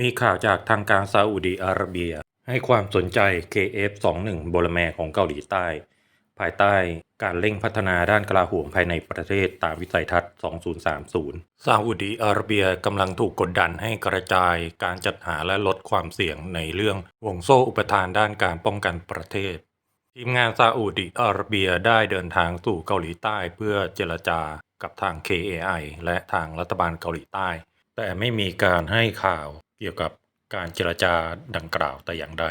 มีข่าวจากทางการซาอุดีอาระเบีย ให้ความสนใจ KF-21 โบลแมของเกาหลีใต้ ภายใต้การเร่งพัฒนาด้านกลาโหมภายในประเทศตามวิสัยทัศน์ 2030 ซาอุดีอาระเบียกำลังถูกกดดันให้กระจายการจัดหาและลดความเสี่ยงในเรื่องห่วงโซ่อุปทานด้านการป้องกันประเทศ ทีมงานซาอุดิอาระเบียได้เดินทางสู่เกาหลีใต้เพื่อเจรจากับทาง KAI และทางรัฐบาลเกาหลีใต้ แต่ไม่มีการให้ข่าว กี่ยวกับการเจรจาดังกล่าวแต่อย่างใด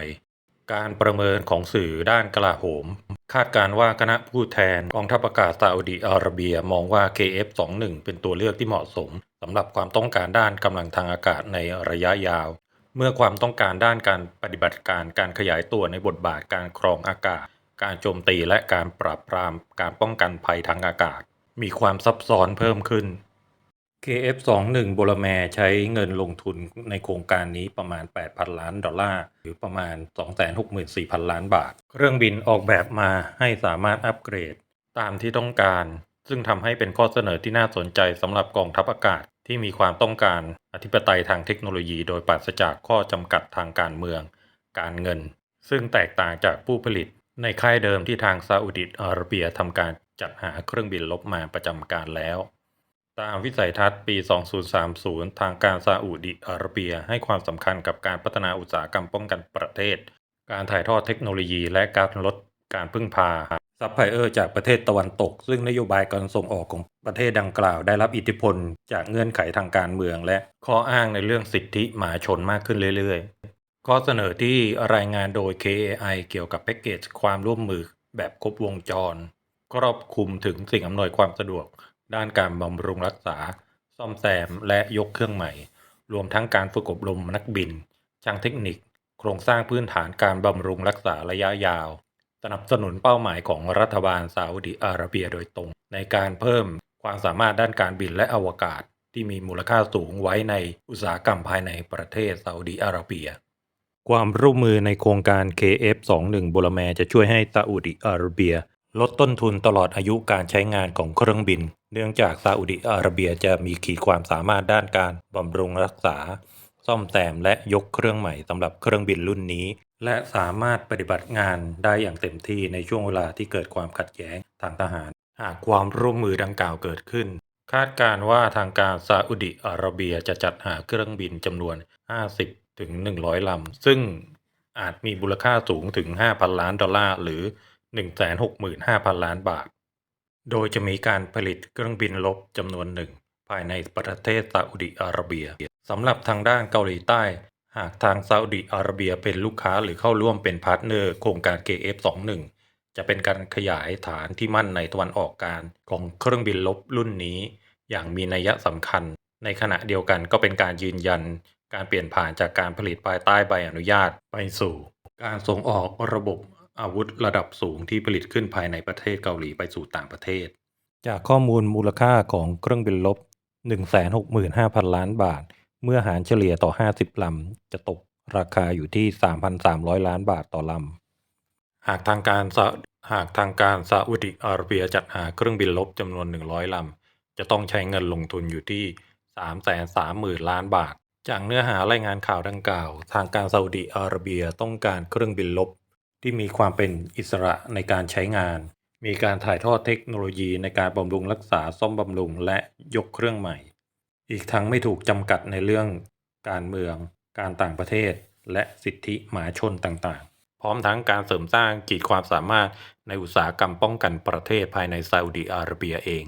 การประเมินของสื่อด้านกลาโหม คาดการว่าคณะผู้แทนกองทัพอากาศซาอุดิอาระเบียมองว่า KF-21 เป็นตัวเลือกที่เหมาะสมสำหรับความต้องการด้านกำลังทางอากาศในระยะยาว เมื่อความต้องการด้านการปฏิบัติการการขยายตัวในบทบาทการครองอากาศ การโจมตีและการปราบปรามการป้องกันภัยทางอากาศ มีความซับซ้อนเพิ่มขึ้น KF21 โบลแมใช้เงินลงทุนในโครงการนี้ประมาณ 8,000 ล้านดอลลาร์ หรือประมาณ 264,000 ล้านบาท เครื่องบินออกแบบมาให้สามารถอัปเกรด ตามที่ต้องการ ซึ่งทำให้เป็นข้อเสนอที่น่าสนใจสำหรับกองทัพอากาศที่มีความต้องการอธิปไตยทางเทคโนโลยี โดยปราศจากข้อจำกัดทางการเมือง การเงิน ซึ่งแตกต่างจากผู้ผลิต ในค่ายเดิมที่ทางซาอุดิอาระเบียทำการจัดหาเครื่องบินลบมาประจำการแล้ว ตามวิสัยทัศน์ปี 2030 ทางการซาอุดิอาระเบียให้ความสำคัญกับการพัฒนาอุตสาหกรรมป้องกันประเทศ การถ่ายทอดเทคโนโลยีและการลดการพึ่งพาซัพพลายเออร์จากประเทศตะวันตก ซึ่งนโยบายการส่งออกของประเทศดังกล่าว ได้รับอิทธิพลจากเงื่อนไขทางการเมือง และข้ออ้างในเรื่องสิทธิหมาชนมากขึ้นเรื่อยๆ ข้อเสนอที่รายงานโดย KAI เกี่ยวกับแพ็กเกจความร่วมมือแบบครบวงจร ครอบคลุมถึงสิ่งอำนวยความสะดวก ด้านการบำรุงรักษา ซ่อมแซม และยกเครื่องใหม่ รวมทั้งการฝึกอบรมนักบิน ช่างเทคนิค โครงสร้างพื้นฐานการบำรุงรักษาระยะยาว สนับสนุนเป้าหมายของรัฐบาลซาอุดิอาระเบียโดยตรง ในการเพิ่มความสามารถด้านการบินและอวกาศ ที่มีมูลค่าสูงไว้ในอุตสาหกรรมภายในประเทศซาอุดิอาระเบียความร่วมมือในโครงการ KF21 โบลแมจะช่วยให้ซาอุดิอาระเบีย ลดต้นทุนตลอดอายุการใช้งานของเครื่องบิน เนื่องจากซาอุดิอาระเบียจะมีขีดความสามารถด้านการบำรุงรักษา ซ่อมแซมและยกเครื่องใหม่สำหรับเครื่องบินรุ่นนี้ และสามารถปฏิบัติงานได้อย่างเต็มที่ในช่วงเวลาที่เกิดความขัดแย้งทางทหาร หากความร่วมมือดังกล่าวเกิดขึ้น คาดการณ์ว่าทางการซาอุดิอาระเบียจะจัดหาเครื่องบินจำนวน 50ถึง100ลำซึ่งอาจมีมูลค่าสูงถึง 5,000 ล้านดอลลาร์หรือ 165,000 ล้านบาท โดยจะมีการผลิตเครื่องบินรบจำนวนหนึ่ง ภายในประเทศซาอุดิอาระเบียสำหรับทางด้านเกาหลีใต้ หากทางซาอุดิอาระเบียเป็นลูกค้าหรือเข้าร่วมเป็นพาร์ทเนอร์โครงการ KF21 จะเป็นการขยายฐานที่มั่นในตะวันออกกลางของเครื่องบินรบรุ่นนี้ อย่างมีนัยสำคัญ ในขณะเดียวกันก็เป็นการยืนยัน การเปลี่ยนผ่านจากการผลิตภายใต้ใบอนุญาตไปสู่ การส่งออกระบบ อาวุธระดับสูงที่ผลิตขึ้นภายในประเทศเกาหลีไปสู่ต่างประเทศ จากข้อมูลมูลค่าของเครื่องบินรบ165,000 ล้านบาท เมื่อหารเฉลี่ยต่อ 50 ลำ จะตกราคาอยู่ที่ 3,300 ล้านบาทต่อลำ หากทางการซาหากทางการซาอุดิอาระเบียจัดหาเครื่องบินรบจำนวน 100 ลำ จะต้องใช้เงินลงทุนอยู่ที่ 330,000 ล้านบาท จากเนื้อหารายงานข่าวดังกล่าว ทางการซาอุดิอาระเบียต้องการเครื่องบินรบ ที่มีความเป็นอิสระในการใช้งาน มีการถ่ายทอดเทคโนโลยีในการบำรุงรักษาซ่อมบำรุงและยกเครื่องใหม่ อีกทั้งไม่ถูกจำกัดในเรื่อง การเมือง การต่างประเทศ และสิทธิหมาชนต่างๆ พร้อมทั้งการเสริมสร้างขีดความสามารถในอุตสาหกรรมป้องกันประเทศภายในซาอุดิอาระเบียเอง